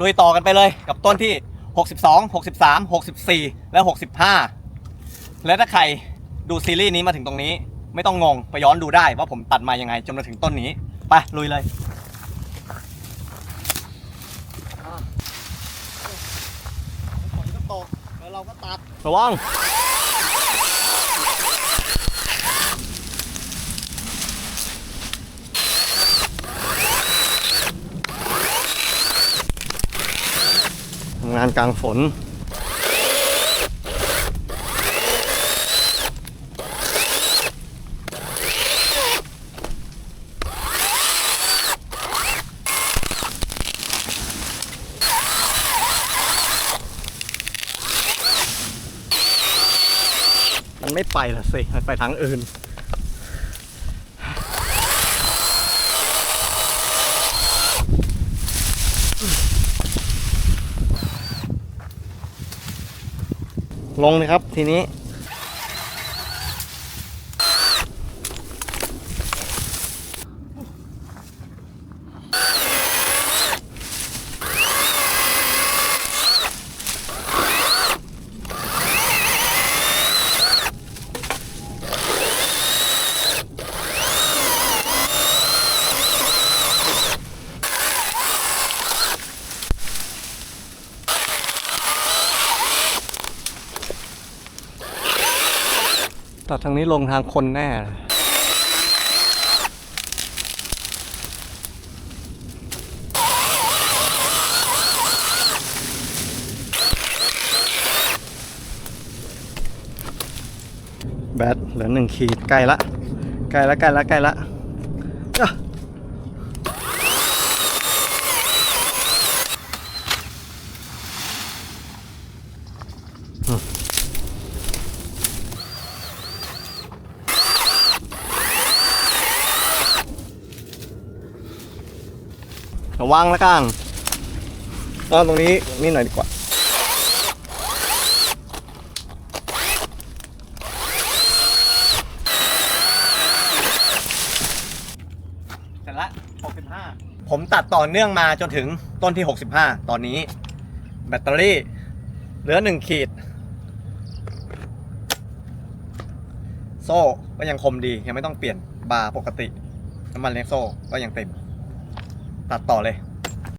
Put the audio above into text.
ลุยต่อกันไปเลยกับต้นที่ 62 63 64 และ 65 และถ้าใครดูซีรีส์นี้มาถึงตรงนี้ ไม่ต้องงงไปย้อนดูได้ว่าผมตัดมายังไงจนมาถึงต้นนี้ไปลุยเลยฝนก็ตกแล้วเราก็ตัดระวัง งานกลางฝน มันไม่ไปละสิ มันไปทางอื่น ลงเลยครับทีนี้ ตัดทางนี้ลงทางคนแน่ แบตเหลือหนึ่งขีดใกล้ละใกล้ละใกล้ละใกล้ละอะ ระวังละกันเอาตรงนี้นี่หน่อยดีกว่า เสร็จละ 65 ผมตัดต่อเนื่องมาจนถึงต้นที่ 65 ตอนนี้ แบตเตอรี่เหลือ 1 ขีด โซ่ก็ยังคมดียังไม่ต้องเปลี่ยนบาร์ปกติน้ำมันเลี้ยงโซ่ก็ยังเต็ม ตัดต่อเลย